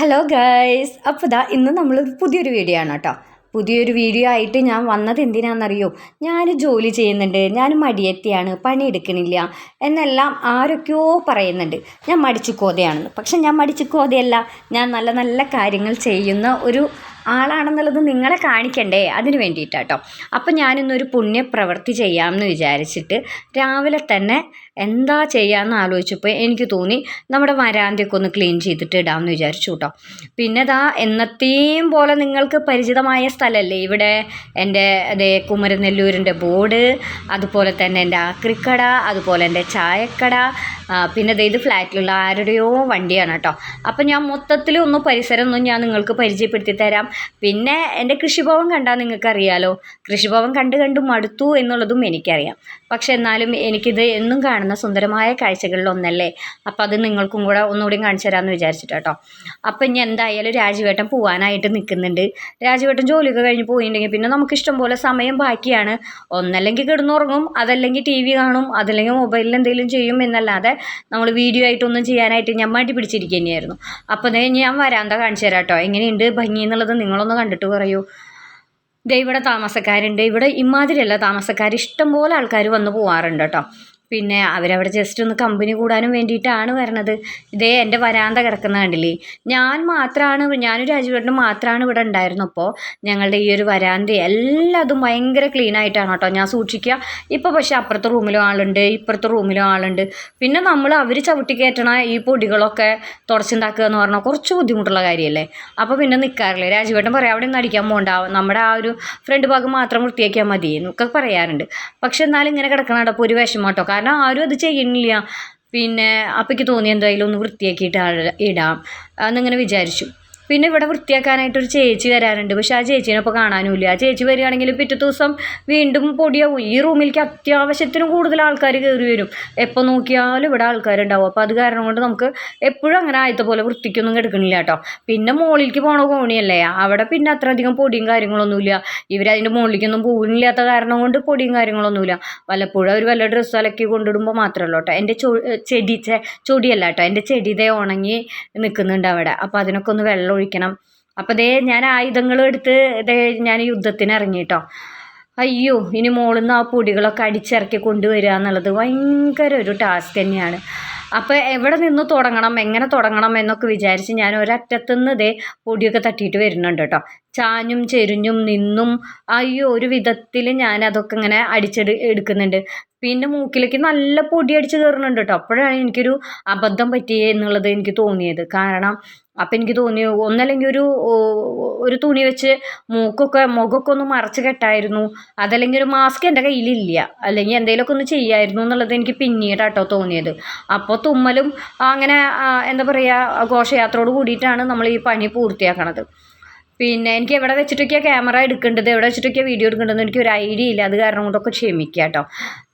Hello guys അപ്പോൾ ഇതാ ഇന്ന് നമ്മൾ പുതിയൊരു വീഡിയോ ആണ് കേട്ടോ. പുതിയൊരു വീഡിയോ ആയിട്ട് ഞാൻ വന്നത് എന്തിനാണെന്നറിയോ? ഞാൻ ജോലി ചെയ്യുന്നുണ്ട്. ഞാൻ മടിയെത്തിയാണ്. പണിയെടുക്കണില്ല എന്നെല്ലാം ആരൊക്കെയോ പറയുന്നുണ്ട്. ഞാൻ മടിച്ചു കോതയാണെന്ന്. പക്ഷെ ഞാൻ മടിച്ചു കോതയല്ല. ഞാൻ നല്ല നല്ല കാര്യങ്ങൾ ചെയ്യുന്ന ഒരു ആളാണെന്നുള്ളത് നിങ്ങളെ കാണിക്കണ്ടേ? അതിന് വേണ്ടിയിട്ടാട്ടോ. അപ്പം ഞാനിന്നൊരു പുണ്യപ്രവൃത്തി ചെയ്യാമെന്ന് വിചാരിച്ചിട്ട് രാവിലെ തന്നെ എന്താ ചെയ്യാമെന്ന് ആലോചിച്ചപ്പോൾ എനിക്ക് തോന്നി നമ്മുടെ വരാന്തിയൊക്കെ ഒന്ന് ക്ലീൻ ചെയ്തിട്ട് ഇടാമെന്ന് വിചാരിച്ചു കേട്ടോ. പിന്നെ ദാ എന്നത്തെയും പോലെ നിങ്ങൾക്ക് പരിചിതമായ സ്ഥലമല്ലേ? ഇവിടെ എന്റെ അതേ കുമരനെല്ലൂരിന്റെ ബോർഡ് അതുപോലെ തന്നെ എന്റെ ആക്രിക്കട അതുപോലെ എന്റെ ചായക്കട പിന്നെ ദേ ഇത് ഫ്ലാറ്റിലുള്ള ആരുടെയോ വണ്ടിയാണ് കേട്ടോ. അപ്പം ഞാൻ മൊത്തത്തിൽ ഒന്ന് പരിസരം ഒന്നും ഞാൻ നിങ്ങൾക്ക് പരിചയപ്പെടുത്തി തരാം. പിന്നെ എന്റെ കൃഷിഭവൻ കണ്ടാൽ നിങ്ങൾക്കറിയാലോ. കൃഷിഭവൻ കണ്ട് കണ്ട് മടുത്തു എന്നുള്ളതും എനിക്കറിയാം. പക്ഷെ എന്നാലും എനിക്കിത് എന്നും കാണുന്ന സുന്ദരമായ കാഴ്ചകളിൽ ഒന്നല്ലേ അപ്പം അത് നിങ്ങൾക്കും കൂടെ ഒന്നുകൂടി കാണിച്ചു തരാമെന്ന് വിചാരിച്ചിട്ട് അപ്പം ഇനി എന്തായാലും രാജുവേട്ടൻ പോകാനായിട്ട് നിൽക്കുന്നുണ്ട് രാജുവേട്ടൻ ജോലിയൊക്കെ കഴിഞ്ഞ് പോയിട്ടുണ്ടെങ്കിൽ പിന്നെ നമുക്ക് ഇഷ്ടം പോലെ സമയം ബാക്കിയാണ്. ഒന്നല്ലെങ്കിൽ കിടന്നുറങ്ങും അതല്ലെങ്കിൽ ടി വി കാണും അതല്ലെങ്കിൽ മൊബൈലിൽ എന്തെങ്കിലും ചെയ്യും എന്നല്ലാതെ നമ്മൾ വീഡിയോ ആയിട്ടൊന്നും ചെയ്യാനായിട്ട് ഞാൻ മടി പിടിച്ചിരിക്കുക തന്നെയായിരുന്നു അപ്പോൾ ഞാൻ വരാന്ത കാണിച്ചു തരാം കേട്ടോ. എങ്ങനെയുണ്ട്? ഭംഗി എന്നുള്ളത് നിങ്ങളൊന്ന് കണ്ടിട്ട് പറയൂ. ഇവിടെ താമസക്കാരുണ്ട്. ഇവിടെ ഇമാതിരിയല്ല താമസക്കാർ. ഇഷ്ടംപോലെ ആൾക്കാർ വന്ന് പോവാറുണ്ട് കേട്ടോ. പിന്നെ അവരവിടെ ജസ്റ്റ് ഒന്ന് കമ്പനി കൂടാനും വേണ്ടിയിട്ടാണ് വരണത്. ഇതേ എന്റെ വരാന്ത കിടക്കുന്ന കണ്ടില്ലേ? ഞാൻ മാത്രമാണ് ഞാനും രാജുവേട്ടനും മാത്രമാണ് ഇവിടെ ഉണ്ടായിരുന്നപ്പോൾ ഞങ്ങളുടെ ഈ ഒരു വരാന്ത എല്ലാതും ഭയങ്കര ക്ലീൻ ആയിട്ടാണ് കേട്ടോ. ഞാൻ സൂക്ഷിക്കുക ഇപ്പോൾ പക്ഷെ അപ്പുറത്തെ റൂമിലും ആളുണ്ട് ഇപ്പുറത്തെ റൂമിലും ആളുണ്ട്. പിന്നെ നമ്മൾ അവർ ചവിട്ടി കയറ്റണ ഈ പൊടികളൊക്കെ തുടച്ചുണ്ടാക്കുക എന്ന് പറഞ്ഞാൽ കുറച്ച് ബുദ്ധിമുട്ടുള്ള കാര്യമല്ലേ അപ്പോൾ പിന്നെ നിൽക്കാറില്ല രാജുവേട്ടൻ പറയാം അവിടെ നിന്ന് അടിക്കാൻ പോകണ്ട നമ്മുടെ ആ ഒരു ഫ്രണ്ട് ഭാഗം മാത്രം വൃത്തിയാക്കിയാൽ മതി. എന്നൊക്കെ പറയാറുണ്ട്. പക്ഷെ എന്നാലും ഇങ്ങനെ കിടക്കണ കേട്ടോ ഒരു വിഷമം കേട്ടോ. കാരണം ആരും അത് ചെയ്യണില്ല പിന്നെ അപ്പയ്ക്ക് തോന്നി എന്തായാലും ഒന്ന് വൃത്തിയാക്കിയിട്ട് ഇടാം. എന്നിങ്ങനെ വിചാരിച്ചു. പിന്നെ ഇവിടെ വൃത്തിയാക്കാനായിട്ട് ഒരു ചേച്ചി വരാറുണ്ട്. പക്ഷെ ആ ചേച്ചീനെ ഇപ്പോൾ കാണാനുമില്ല. ആ ചേച്ചി വരികയാണെങ്കിൽ പിറ്റേ ദിവസം വീണ്ടും പൊടിയാവും. ഈ റൂമിലേക്ക് അത്യാവശ്യത്തിനും കൂടുതൽ ആൾക്കാർ കയറി വരും. എപ്പോൾ നോക്കിയാലും ഇവിടെ ആൾക്കാരുണ്ടാവും. അപ്പോൾ അത് കാരണം കൊണ്ട് നമുക്ക് എപ്പോഴും അങ്ങനെ ആയത്തെ പോലെ വൃത്തിക്കൊന്നും എടുക്കണില്ല കേട്ടോ. പിന്നെ മുകളിലേക്ക് പോണ കോണിയല്ലേ? അവിടെ പിന്നെ അത്ര അധികം പൊടിയും കാര്യങ്ങളൊന്നുമില്ല. ഇവരതിന്റെ മുകളിലേക്കൊന്നും പോകുന്നില്ലാത്ത കാരണം കൊണ്ട് പൊടിയും കാര്യങ്ങളൊന്നുമില്ല. വല്ലപ്പോഴും അവർ വല്ല ഡ്രസ്സ് അലക്കി കൊണ്ടിടുമ്പോൾ മാത്രമല്ല കേട്ടോ എന്റെ ചൊ ചെടി ചെടിയല്ല കേട്ടോ എന്റെ ചെടി ഇതേ ഉണങ്ങി നിൽക്കുന്നുണ്ട് അവിടെ. അപ്പോൾ അതിനൊക്കെ ഒന്ന് വെള്ളം ഒഴിക്കണം. അപ്പോൾ ദേ ഞാൻ ആയുധങ്ങളും എടുത്ത് ദേ ഞാൻ യുദ്ധത്തിന് ഇറങ്ങി കേട്ടോ അയ്യോ ഇനി മുകളിൽ നിന്ന് ആ പൊടികളൊക്കെ അടിച്ചിറക്കി കൊണ്ടുവരിക എന്നുള്ളത് ഭയങ്കര ഒരു ടാസ്ക് തന്നെയാണ്. അപ്പോൾ എവിടെ നിന്ന് തുടങ്ങണം എങ്ങനെ തുടങ്ങണം എന്നൊക്കെ വിചാരിച്ച് ഞാൻ ഒരറ്റത്തു നിന്ന് ഇതേ പൊടിയൊക്കെ തട്ടിയിട്ട് വരുന്നുണ്ട് കേട്ടോ. ചാഞ്ഞും ചെരിഞ്ഞും നിന്നും അയ്യോ ഒരു വിധത്തിൽ ഞാൻ അതൊക്കെ ഇങ്ങനെ അടിച്ചെടു എടുക്കുന്നുണ്ട്. പിന്നെ മൂക്കിലേക്ക് നല്ല പൊടി അടിച്ച് കയറുന്നുണ്ട് കേട്ടോ. അപ്പോഴാണ് എനിക്കൊരു അബദ്ധം പറ്റിയേ എന്നുള്ളത് എനിക്ക് തോന്നിയത്. കാരണം അപ്പം എനിക്ക് തോന്നി ഒന്നല്ലെങ്കിൽ ഒരു ഒരു തുണി വെച്ച് മൂക്കൊക്കെ മുഖമൊക്കെ ഒന്ന് മറച്ച് കെട്ടായിരുന്നു. അതല്ലെങ്കിൽ ഒരു മാസ്ക് എന്റെ കയ്യിലില്ല. അല്ലെങ്കിൽ എന്തെങ്കിലുമൊക്കെ ഒന്ന് ചെയ്യായിരുന്നു എന്നുള്ളത് എനിക്ക് പിന്നീടാട്ടോ തോന്നിയത്. അപ്പോൾ തുമ്മലും അങ്ങനെ എന്താ പറയുക ഘോഷയാത്രയോട് കൂടിയിട്ടാണ് നമ്മൾ ഈ പണി പൂർത്തിയാക്കണത്. പിന്നെ എനിക്ക് എവിടെ വെച്ചിട്ടൊക്കെയാണ് ക്യാമറ എടുക്കേണ്ടത് എവിടെ വെച്ചിട്ടൊക്കെയാണ് വീഡിയോ എടുക്കേണ്ടതെന്ന് എനിക്ക് ഒരു ഐഡിയ ഇല്ല. അത് കാരണം കൊണ്ടൊക്കെ ക്ഷമിക്കുക കേട്ടോ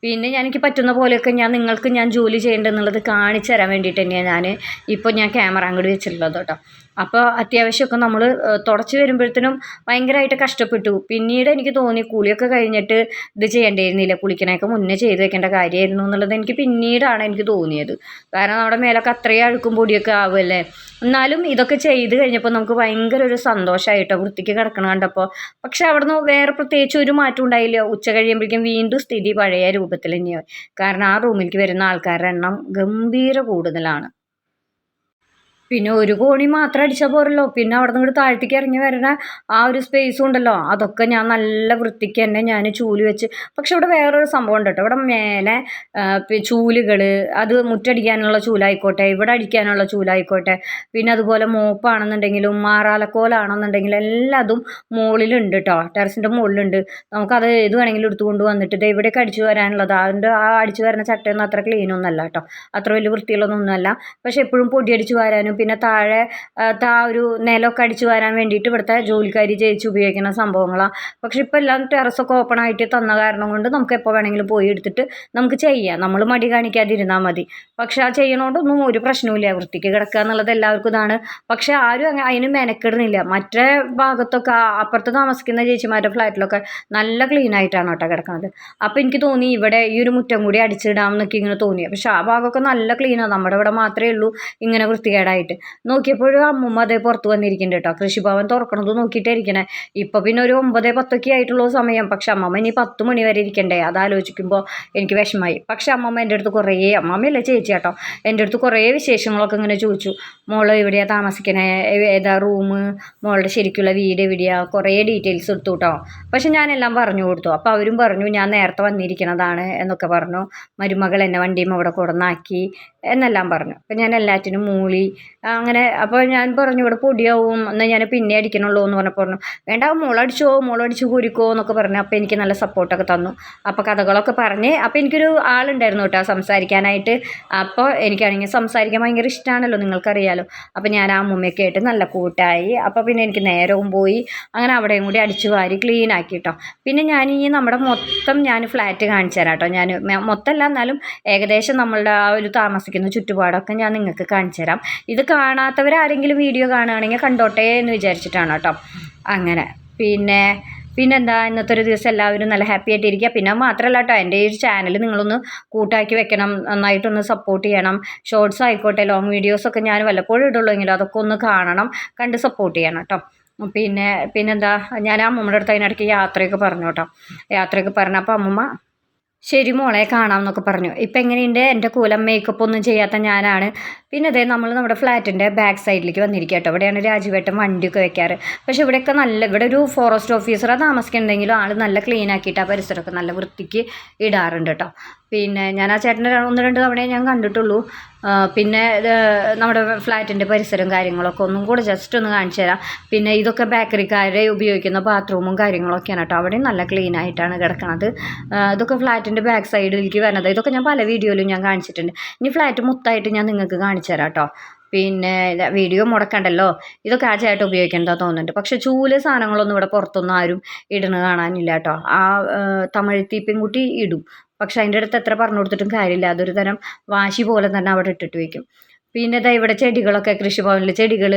പിന്നെ ഞാൻ എനിക്ക് പറ്റുന്ന പോലെയൊക്കെ ഞാൻ നിങ്ങൾക്ക് ഞാൻ ജോലി ചെയ്യേണ്ടതെന്നുള്ളത് കാണിച്ചു തരാൻ വേണ്ടിയിട്ട് തന്നെയാണ് ഞാൻ ഇപ്പോൾ ഞാൻ ക്യാമറ അങ്ങോട്ട് വെച്ചിട്ടുള്ളത് കേട്ടോ. അപ്പോൾ അത്യാവശ്യമൊക്കെ നമ്മൾ തുടച്ച് വരുമ്പോഴത്തേനും ഭയങ്കരമായിട്ട് കഷ്ടപ്പെട്ടു. പിന്നീട് എനിക്ക് തോന്നി കുളിയൊക്കെ കഴിഞ്ഞിട്ട് ഇത് ചെയ്യേണ്ടിയിരുന്നില്ല. കുളിക്കണയൊക്കെ മുന്നേ ചെയ്ത് വെക്കേണ്ട കാര്യമായിരുന്നു എന്നുള്ളത് എനിക്ക് പിന്നീടാണ് എനിക്ക് തോന്നിയത്. കാരണം നമ്മുടെ മേലൊക്കെ അത്രയും അഴുക്കും പൊടിയൊക്കെ ആവുമല്ലേ? എന്നാലും ഇതൊക്കെ ചെയ്ത് കഴിഞ്ഞപ്പോൾ നമുക്ക് ഭയങ്കര ഒരു സന്തോഷമായിട്ടോ വൃത്തിക്ക് കിടക്കണം കണ്ടപ്പോൾ. പക്ഷെ അവിടുന്ന് വേറെ പ്രത്യേകിച്ച് ഒരു മാറ്റം ഉണ്ടായില്ല. ഉച്ച കഴിയുമ്പോഴേക്കും വീണ്ടും സ്ഥിതി പഴയ രൂപത്തിൽ തന്നെയാണ് കാരണം ആ റൂമിലേക്ക് വരുന്ന ആൾക്കാരുടെ എണ്ണം ഗംഭീര കൂടുതലാണ്. പിന്നെ ഒരു കോണി മാത്രം അടിച്ചാൽ പോരല്ലോ. പിന്നെ അവിടെ നിന്ന് താഴത്തേക്ക് ഇറങ്ങി വരുന്ന ആ ഒരു സ്പേസും ഉണ്ടല്ലോ. അതൊക്കെ ഞാൻ നല്ല വൃത്തിക്ക് തന്നെ ഞാൻ ചൂൽ വെച്ച്. പക്ഷെ ഇവിടെ വേറൊരു സംഭവം ഉണ്ട് കേട്ടോ. ഇവിടെ മേലെ ചൂലുകൾ അത് മുറ്റടിക്കാനുള്ള ചൂലായിക്കോട്ടെ ഇവിടെ അടിക്കാനുള്ള ചൂലായിക്കോട്ടെ പിന്നെ അതുപോലെ മോപ്പാണെന്നുണ്ടെങ്കിലും മാറാലക്കോലാണെന്നുണ്ടെങ്കിലും എല്ലാതും മുകളിലുണ്ട് കേട്ടോ. ടെറസിന്റെ മുകളിലുണ്ട് നമുക്കത് ഏത് വേണമെങ്കിലും എടുത്തു കൊണ്ട് വന്നിട്ട് ദേ ഇവിടേക്ക് അടിച്ചു വരാനുള്ളത്. അതിന്റെ ആ അടിച്ചു വരുന്ന ചട്ടയൊന്നും അത്ര ക്ലീനൊന്നുമല്ല കേട്ടോ. അത്ര വലിയ വൃത്തിയുള്ളതൊന്നുമല്ല പക്ഷെ എപ്പോഴും പൊടി അടിച്ചു വരാനും പിന്നെ താഴെ താ ഒരു നിലമൊക്കെ അടിച്ചു വരാൻ വേണ്ടിയിട്ട് ഇവിടുത്തെ ജോലിക്കാരി ചേച്ചി ഉപയോഗിക്കുന്ന സംഭവങ്ങളാണ് പക്ഷെ ഇപ്പോൾ എല്ലാം ടെറസൊക്കെ ഓപ്പൺ ആയിട്ട് തന്ന കാരണം കൊണ്ട് നമുക്ക് എപ്പോൾ വേണമെങ്കിലും പോയി എടുത്തിട്ട് നമുക്ക് ചെയ്യാം. നമ്മൾ മടി കാണിക്കാതിരുന്നാൽ മതി. പക്ഷെ ആ ചെയ്യണോണ്ടൊന്നും ഒരു പ്രശ്നവുമില്ല. വൃത്തിക്ക് കിടക്കുക എന്നുള്ളത് എല്ലാവർക്കും ഇതാണ്. പക്ഷെ ആരും അതിന് മെനക്കെടുന്നില്ല. മറ്റേ ഭാഗത്തൊക്കെ അപ്പുറത്ത് താമസിക്കുന്ന ചേച്ചിമാരുടെ ഫ്ലാറ്റിലൊക്കെ നല്ല ക്ലീൻ ആയിട്ടാണ് കേട്ടോ കിടക്കുന്നത് അപ്പോൾ എനിക്ക് തോന്നി ഇവിടെ ഈ ഒരു മുറ്റം കൂടി അടിച്ചിടാം എന്നൊക്കെ ഇങ്ങനെ തോന്നി. പക്ഷെ ആ ഭാഗമൊക്കെ നല്ല ക്ലീനാണ് നമ്മുടെ ഇവിടെ മാത്രമേ ഉള്ളൂ. ഇങ്ങനെ വൃത്തികേടായിട്ട്. നോക്കാനായിട്ട് നോക്കിയപ്പോഴും അമ്മൂമ്മ അതേ പുറത്ത് വന്നിരിക്കുന്നുണ്ട് കേട്ടോ. കൃഷിഭവൻ തുറക്കണത് നോക്കിയിട്ടായിരിക്കണേ. ഇപ്പം പിന്നെ ഒരു ഒമ്പത് പത്തൊക്കെ ആയിട്ടുള്ള സമയം. പക്ഷെ അമ്മമ്മ ഇനി പത്ത് മണി വരെ ഇരിക്കണ്ടേ? അതാലോചിക്കുമ്പോൾ എനിക്ക് വിഷമായി പക്ഷെ അമ്മമ്മ എന്റെ അടുത്ത് കുറേ അമ്മമ്മയല്ലേ ചേച്ചി കേട്ടോ? എന്റെ അടുത്ത് കുറേ വിശേഷങ്ങളൊക്കെ ഇങ്ങനെ ചോദിച്ചു. മോൾ എവിടെയാണ് താമസിക്കണേ? ഏതാ റൂം? മോളുടെ ശരിക്കുള്ള വീട് എവിടെയാണ് കുറേ ഡീറ്റെയിൽസ് എടുത്തു കേട്ടോ. പക്ഷെ ഞാനെല്ലാം പറഞ്ഞു കൊടുത്തു. അപ്പോൾ അവരും പറഞ്ഞു ഞാൻ നേരത്തെ വന്നിരിക്കണതാണ് എന്നൊക്കെ പറഞ്ഞു. മരുമകൾ എന്നെ വണ്ടിയും അവിടെ കൊടുന്നാക്കി. എന്നെല്ലാം പറഞ്ഞു. അപ്പം ഞാൻ എല്ലാറ്റിനും മൂളി അങ്ങനെ അപ്പോൾ ഞാൻ പറഞ്ഞു ഇവിടെ പൊടിയാവും എന്നാൽ ഞാൻ പിന്നെ അടിക്കണുള്ളൂ എന്ന് പറഞ്ഞപ്പോൾ പറഞ്ഞു വേണ്ട മുളടിച്ചോ മുളടിച്ച് കുരുക്കോ എന്നൊക്കെ പറഞ്ഞു അപ്പോൾ എനിക്ക് നല്ല സപ്പോർട്ടൊക്കെ തന്നു. അപ്പോൾ കഥകളൊക്കെ പറഞ്ഞ് അപ്പോൾ എനിക്കൊരു ആളുണ്ടായിരുന്നു കേട്ടോ സംസാരിക്കാനായിട്ട്. അപ്പോൾ എനിക്കാണെങ്കിൽ സംസാരിക്കാൻ ഭയങ്കര ഇഷ്ടമാണല്ലോ നിങ്ങൾക്കറിയാലോ. അപ്പോൾ ഞാൻ ആ അമ്മൂമ്മയൊക്കെ ആയിട്ട് നല്ല കൂട്ടായി. അപ്പോൾ പിന്നെ എനിക്ക് നേരവും പോയി. അങ്ങനെ അവിടെയും കൂടി അടിച്ചു വാരി ക്ലീൻ ആക്കി കേട്ടോ പിന്നെ ഞാൻ ഈ നമ്മുടെ മൊത്തം ഞാൻ ഫ്ലാറ്റ് കാണിച്ചു തരാം കേട്ടോ ഞാൻ മൊത്തമല്ല എന്നാലും ഏകദേശം നമ്മളുടെ ആ ഒരു താമസിക്കുന്ന ചുറ്റുപാടൊക്കെ ഞാൻ നിങ്ങൾക്ക് കാണിച്ചു തരാം. ഇത് കാണാത്തവരാരെങ്കിലും വീഡിയോ കാണുകയാണെങ്കിൽ കണ്ടോട്ടെ എന്ന് വിചാരിച്ചിട്ടാണ് കേട്ടോ. അങ്ങനെ. പിന്നെ പിന്നെന്താ? ഇന്നത്തെ ഒരു ദിവസം എല്ലാവരും നല്ല ഹാപ്പി ആയിട്ട് ഇരിക്കുക പിന്നെ മാത്രമല്ല കേട്ടോ എന്റെ ഈ ചാനൽ നിങ്ങളൊന്ന് കൂട്ടാക്കി വെക്കണം നന്നായിട്ടൊന്ന് സപ്പോർട്ട് ചെയ്യണം. ഷോർട്സ് ആയിക്കോട്ടെ ലോങ് വീഡിയോസൊക്കെ ഞാൻ വല്ലപ്പോഴും ഇടുള്ളൂ എങ്കിലും അതൊക്കെ ഒന്ന് കാണണം കണ്ട് സപ്പോർട്ട് ചെയ്യണം കേട്ടോ. പിന്നെ പിന്നെന്താ? ഞാൻ അമ്മമ്മയുടെ അടുത്ത് അതിനിടയ്ക്ക് യാത്രയൊക്കെ പറഞ്ഞു കേട്ടോ. യാത്രയൊക്കെ പറഞ്ഞപ്പോൾ അമ്മമ്മ ശരി മോളെ കാണാം എന്നൊക്കെ പറഞ്ഞു. ഇപ്പം എങ്ങനെയുണ്ട്? എന്റെ കൂലം മേക്കപ്പ് ഒന്നും ചെയ്യാത്ത ഞാനാണ്. പിന്നെ അതേ നമ്മൾ നമ്മുടെ ഫ്ലാറ്റിന്റെ ബാക്ക് സൈഡിലേക്ക് വന്നിരിക്കുക കേട്ടോ ഇവിടെയാണ് രാജുവേട്ടൻ വണ്ടിയൊക്കെ വെക്കാറ്. പക്ഷെ ഇവിടെയൊക്കെ നല്ല ഇവിടെ ഒരു ഫോറസ്റ്റ് ഓഫീസറാണ് താമസിക്കുന്നുണ്ടെങ്കിലും ആൾ നല്ല ക്ലീൻ ആക്കിയിട്ട് ആ പരിസരമൊക്കെ നല്ല വൃത്തിക്ക് ഇടാറുണ്ട് കേട്ടോ പിന്നെ ഞാൻ ആ ചേട്ടന്റെ ഒന്ന് രണ്ട് തവണയേ ഞാൻ കണ്ടിട്ടുള്ളൂ. പിന്നെ നമ്മുടെ ഫ്ലാറ്റിന്റെ പരിസരവും കാര്യങ്ങളൊക്കെ ഒന്നും കൂടെ ജസ്റ്റ് ഒന്ന് കാണിച്ചു തരാം. പിന്നെ ഇതൊക്കെ ബേക്കറിക്കാരെ ഉപയോഗിക്കുന്ന ബാത്റൂമും കാര്യങ്ങളൊക്കെയാണ് കേട്ടോ അവിടെയും നല്ല ക്ലീൻ ആയിട്ടാണ് കിടക്കുന്നത് ഇതൊക്കെ ഫ്ലാറ്റിന്റെ ബാക്ക് സൈഡിലേക്ക് വരുന്നത് ഇതൊക്കെ ഞാൻ പല വീഡിയോയിലും ഞാൻ കാണിച്ചിട്ടുണ്ട്. ഇനി ഫ്ലാറ്റ് മൊത്തമായിട്ട് ഞാൻ നിങ്ങൾക്ക് കാണിച്ചു തരാം കേട്ടോ പിന്നെ വീഡിയോ മുടക്കണ്ടല്ലോ? ഇതൊക്കെ ആ ചേട്ടൻ ഉപയോഗിക്കേണ്ടതാ തോന്നുന്നുണ്ട്? പക്ഷേ ചൂൽ സാധനങ്ങളൊന്നും ഇവിടെ പുറത്തൊന്നും ആരും ഇടുന്നത് കാണാനില്ല കേട്ടോ ആ തമിഴ് തീപ്പിൻകുട്ടി ഇടും. പക്ഷെ അതിന്റെ അടുത്ത് എത്ര പറഞ്ഞു കൊടുത്തിട്ടും കാര്യമില്ല. അതൊരു തരം വാശി പോലെ തന്നെ അവിടെ ഇട്ടിട്ട് വയ്ക്കും പിന്നെ ഇതാ ഇവിടെ ചെടികളൊക്കെ കൃഷിഭവനിൽ ചെടികൾ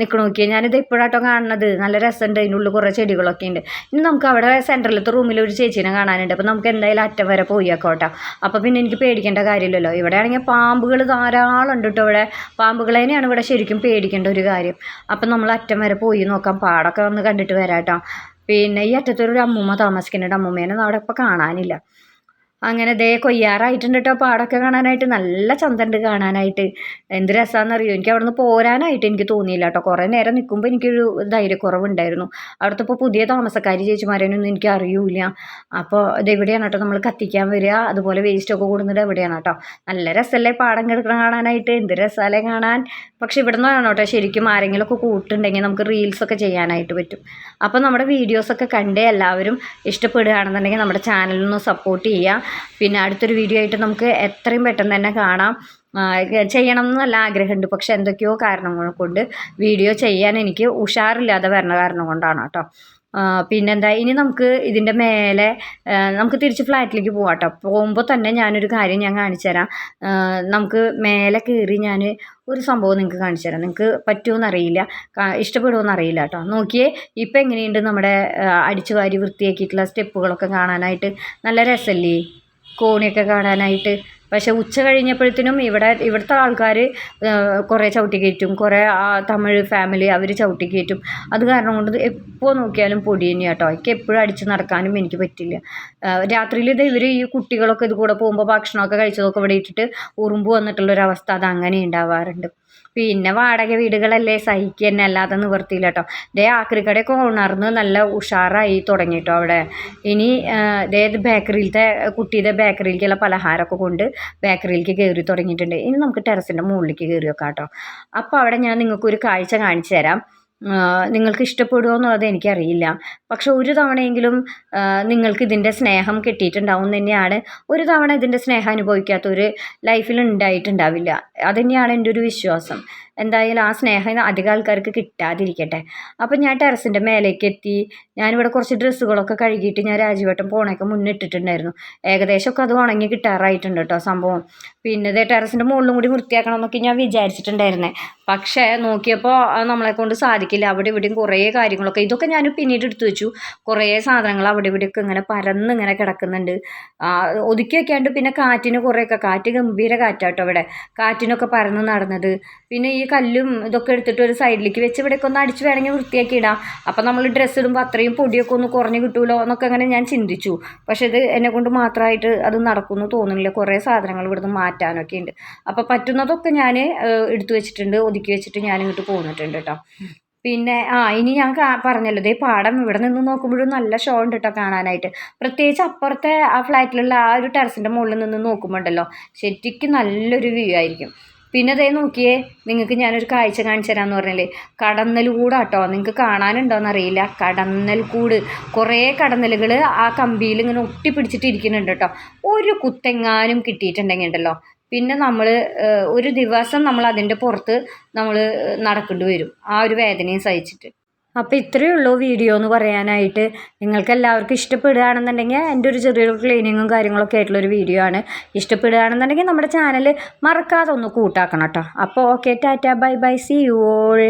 നിൽക്കണ നോക്കിയാൽ ഞാനിത് ഇപ്പോഴാട്ടോ കാണുന്നത്. നല്ല രസമുണ്ട് അതിന്റെ ഉള്ളിൽ കുറേ ചെടികളൊക്കെ ഉണ്ട് ഇനി നമുക്ക് അവിടെ സെന്ററിലത്തെ റൂമിൽ ഒരു ചേച്ചീനെ കാണാനുണ്ട്. അപ്പോൾ നമുക്ക് എന്തായാലും അറ്റം വരെ പോയി ആക്കോട്ടോ. അപ്പോൾ പിന്നെ എനിക്ക് പേടിക്കേണ്ട കാര്യമില്ലല്ലോ. ഇവിടെ ആണെങ്കിൽ പാമ്പുകൾ ധാരാളം ഉണ്ട് കേട്ടോ ഇവിടെ പാമ്പുകളേനെയാണ് ഇവിടെ ശരിക്കും പേടിക്കേണ്ട ഒരു കാര്യം. അപ്പം നമ്മൾ അറ്റം വരെ പോയി നോക്കാം. പാടൊക്കെ വന്ന് കണ്ടിട്ട് വരാം കേട്ടോ പിന്നെ ഈ അറ്റത്തൊരു അമ്മൂമ്മ താമസിക്കുന്നുണ്ട്. അമ്മൂമ്മേനെ അവിടെ ഇപ്പോൾ കാണാനില്ല. അങ്ങനെ ദേ കൊയ്യാറായിട്ടുണ്ട് കേട്ടോ പാടൊക്കെ കാണാനായിട്ട് നല്ല ചന്തണ്ട് കാണാനായിട്ട്. എന്ത് രസമാണെന്നറിയോ എനിക്ക് അവിടെ നിന്ന് പോരാനായിട്ട് എനിക്ക് തോന്നിയില്ല കേട്ടോ കുറേ നേരം നിൽക്കുമ്പോൾ എനിക്കൊരു ധൈര്യക്കുറവുണ്ടായിരുന്നു. അവിടുത്തെ ഇപ്പോൾ പുതിയ താമസക്കാരി ചേച്ചിമാരെയൊന്നും എനിക്ക് അറിയൂല അപ്പോൾ ഇത് എവിടെയാണ് കേട്ടോ നമ്മൾ കത്തിക്കാൻ വരിക? അതുപോലെ വേസ്റ്റൊക്കെ കൂടുന്നത് എവിടെയാണ് കേട്ടോ നല്ല രസമല്ലേ പാടം കിടക്കണം കാണാനായിട്ട്? എന്ത് രസമല്ലേ കാണാൻ? പക്ഷെ ഇവിടെ നിന്നാണ് കേട്ടോ ശരിക്കും ആരെങ്കിലുമൊക്കെ കൂട്ടുണ്ടെങ്കിൽ നമുക്ക് റീൽസൊക്കെ ചെയ്യാനായിട്ട് പറ്റും. അപ്പോൾ നമ്മുടെ വീഡിയോസൊക്കെ കണ്ടേ എല്ലാവരും ഇഷ്ടപ്പെടുകയാണെന്നുണ്ടെങ്കിൽ നമ്മുടെ ചാനലിനൊന്ന് സപ്പോർട്ട് ചെയ്യുക. പിന്നെ അടുത്തൊരു വീഡിയോ ആയിട്ട് നമുക്ക് എത്രയും പെട്ടെന്ന് തന്നെ കാണാം. ചെയ്യണം എന്ന് നല്ല ആഗ്രഹമുണ്ട്. പക്ഷെ എന്തൊക്കെയോ കാരണങ്ങൾ കൊണ്ട് വീഡിയോ ചെയ്യാൻ എനിക്ക് ഉഷാറില്ലാതെ വരണ കാരണം കൊണ്ടാണ് കേട്ടോ. പിന്നെന്താ ഇനി നമുക്ക് ഇതിന്റെ മേലെ നമുക്ക് തിരിച്ച് ഫ്ലാറ്റിലേക്ക് പോകാം കേട്ടോ പോകുമ്പോൾ തന്നെ ഞാനൊരു കാര്യം ഞാൻ കാണിച്ചു തരാം. നമുക്ക് മേലെ കയറി ഞാൻ ഒരു സംഭവം നിങ്ങൾക്ക് കാണിച്ചു തരാം. നിങ്ങൾക്ക് പറ്റുമെന്നറിയില്ല ഇഷ്ടപ്പെടുമെന്നറിയില്ല കേട്ടോ. നോക്കിയേ ഇപ്പം എങ്ങനെയുണ്ട് നമ്മുടെ അടിച്ചു വാരി വൃത്തിയാക്കിയിട്ടുള്ള സ്റ്റെപ്പുകളൊക്കെ കാണാനായിട്ട് നല്ല രസമല്ലേ? കോണിയൊക്കെ കാണാനായിട്ട് പക്ഷെ ഉച്ച കഴിഞ്ഞപ്പോഴത്തേനും ഇവിടെ ഇവിടുത്തെ ആൾക്കാർ കുറേ ചവിട്ടി കയറ്റും കുറേ തമിഴ് ഫാമിലി അവർ ചവിട്ടി കയറ്റും. അത് കാരണം കൊണ്ട് എപ്പോൾ നോക്കിയാലും പൊടി തന്നെയാണ് കേട്ടോ. എനിക്ക് എപ്പോഴും അടിച്ച് നടക്കാനും എനിക്ക് പറ്റില്ല. രാത്രിയിൽ ഇത് ഇവർ ഈ കുട്ടികളൊക്കെ ഇത് കൂടെ പോകുമ്പോൾ ഭക്ഷണമൊക്കെ കഴിച്ചതൊക്കെ ഇവിടെ ഇട്ടിട്ട് ഉറുമ്പ് വന്നിട്ടുള്ളൊരവസ്ഥ അത് അങ്ങനെ ഉണ്ടാവാറുണ്ട് പിന്നെ വാടക വീടുകളല്ലേ സഹിക്കുക തന്നെ അല്ലാതെ നിവർത്തിയില്ല കേട്ടോ. ദേ ആക്രിക്കടയൊക്കെ ഉണർന്ന് നല്ല ഉഷാറായി തുടങ്ങി കേട്ടോ അവിടെ. ഇനി ദേ ബേക്കറിയിലത്തെ കുട്ടിയുടെ ബേക്കറിയിലേക്കുള്ള പലഹാരമൊക്കെ കൊണ്ട് ബേക്കറിയിലേക്ക് കയറി തുടങ്ങിയിട്ടുണ്ട്. ഇനി നമുക്ക് ടെറസിന്റെ മുകളിലേക്ക് കയറി വെക്കാം കേട്ടോ അപ്പോൾ അവിടെ ഞാൻ നിങ്ങൾക്കൊരു കാഴ്ച കാണിച്ചു തരാം. നിങ്ങൾക്ക് ഇഷ്ടപ്പെടുമോ എന്നുള്ളത് എനിക്കറിയില്ല. പക്ഷെ ഒരു തവണയെങ്കിലും നിങ്ങൾക്ക് ഇതിന്റെ സ്നേഹം കിട്ടിയിട്ടുണ്ടാവും തന്നെയാണ്. ഒരു തവണ ഇതിന്റെ സ്നേഹം അനുഭവിക്കാത്തവർ ലൈഫിൽ ഉണ്ടായിട്ടുണ്ടാവില്ല. അതുതന്നെയാണ് എന്റെ ഒരു വിശ്വാസം. എന്തായാലും ആ സ്നേഹം അധികം ആൾക്കാർക്ക് കിട്ടാതിരിക്കട്ടെ. അപ്പം ഞാൻ ടെറസിന്റെ മേലേക്ക് എത്തി. ഞാനിവിടെ കുറച്ച് ഡ്രസ്സുകളൊക്കെ കഴുകിയിട്ട് ഞാൻ രാജിവട്ടം പോണൊക്കെ മുന്നിട്ടിട്ടുണ്ടായിരുന്നു ഏകദേശമൊക്കെ അത് ഉണങ്ങി കിട്ടാറായിട്ടുണ്ട് കേട്ടോ സംഭവം. പിന്നെ ഇതേ ടെറസിന്റെ മുകളിലും കൂടി വൃത്തിയാക്കണം എന്നൊക്കെ ഞാൻ വിചാരിച്ചിട്ടുണ്ടായിരുന്നേ. പക്ഷേ നോക്കിയപ്പോൾ നമ്മളെ കൊണ്ട് സാധിക്കും സാധിക്കില്ല. അവിടെ ഇവിടെയും കുറേ കാര്യങ്ങളൊക്കെ. ഇതൊക്കെ ഞാൻ പിന്നീട് എടുത്തു വെച്ചു. കുറേ സാധനങ്ങൾ അവിടെ ഇവിടെയൊക്കെ ഇങ്ങനെ പരന്ന് ഇങ്ങനെ കിടക്കുന്നുണ്ട്. ഒതുക്കി വെക്കാണ്ട് പിന്നെ കാറ്റിന് കുറേയൊക്കെ കാറ്റ് ഗംഭീര കാറ്റാട്ടോ അവിടെ കാറ്റിനൊക്കെ പരന്ന് നടന്നത്. പിന്നെ ഈ കല്ലും ഇതൊക്കെ എടുത്തിട്ട് ഒരു സൈഡിലേക്ക് വെച്ച് ഇവിടെയൊക്കെ ഒന്ന് അടിച്ച് വേണമെങ്കിൽ വൃത്തിയാക്കി ഇടാം. അപ്പം നമ്മൾ ഡ്രസ്സ് ഇടുമ്പോൾ അത്രയും പൊടിയൊക്കെ ഒന്ന് കുറഞ്ഞ് കിട്ടുമല്ലോ എന്നൊക്കെ അങ്ങനെ ഞാൻ ചിന്തിച്ചു. പക്ഷേ ഇത് എന്നെ കൊണ്ട് മാത്രമായിട്ട് അത് നടക്കുമെന്ന് തോന്നുന്നില്ല. കുറേ സാധനങ്ങൾ ഇവിടുന്ന് മാറ്റാനൊക്കെ ഉണ്ട്. അപ്പോൾ പറ്റുന്നതൊക്കെ ഞാൻ എടുത്തു വെച്ചിട്ടുണ്ട്. ഒതുക്കി വെച്ചിട്ട് ഞാൻ ഇങ്ങോട്ട് പോന്നിട്ടുണ്ട് കേട്ടോ. പിന്നെ ആ ഇനി ഞാൻ പറഞ്ഞല്ലോ ഇതേ പാടം ഇവിടെ നിന്ന് നോക്കുമ്പോഴും നല്ല ഷോ ഉണ്ട് കേട്ടോ കാണാനായിട്ട്. പ്രത്യേകിച്ച് അപ്പുറത്തെ ആ ഫ്ലാറ്റിലുള്ള ആ ഒരു ടെറസിന്റെ മുകളിൽ നിന്ന് നോക്കുമ്പോണ്ടല്ലോ ശരിക്കും നല്ലൊരു വ്യൂ ആയിരിക്കും. പിന്നെ അതേ നോക്കിയേ നിങ്ങൾക്ക് ഞാനൊരു കാഴ്ച കാണിച്ചു തരാമെന്ന് പറഞ്ഞില്ലേ കടന്നൽ കൂടാട്ടോ നിങ്ങൾക്ക് കാണാനുണ്ടോയെന്ന് അറിയില്ല കടന്നൽ കൂട്. കുറേ കടന്നലുകൾ ആ കമ്പിയിൽ ഇങ്ങനെ ഒട്ടിപ്പിടിച്ചിട്ട് ഇരിക്കുന്നുണ്ട് കേട്ടോ ഒരു കുത്തെങ്ങാനും കിട്ടിയിട്ടുണ്ടെങ്കിൽ ഉണ്ടല്ലോ പിന്നെ നമ്മൾ ഒരു ദിവസം നമ്മൾ അതിന്റെ പുറത്ത് നമ്മൾ നടക്കേണ്ടി വരും. ആ ഒരു വേദനയും സഹിച്ചിട്ട്. അപ്പോൾ ഇത്രയേ ഉള്ളൂ വീഡിയോ എന്ന് പറയാനായിട്ട്. നിങ്ങൾക്ക് എല്ലാവർക്കും ഇഷ്ടപ്പെടുകയാണെന്നുണ്ടെങ്കിൽ എന്റെ ഒരു ചെറിയൊരു ക്ലീനിങ്ങും കാര്യങ്ങളൊക്കെ ആയിട്ടുള്ളൊരു വീഡിയോ ആണ്. ഇഷ്ടപ്പെടുകയാണെന്നുണ്ടെങ്കിൽ നമ്മുടെ ചാനൽ മറക്കാതെ ഒന്ന് കൂട്ടാക്കണം കേട്ടോ. അപ്പോൾ okay tata bye bye see you all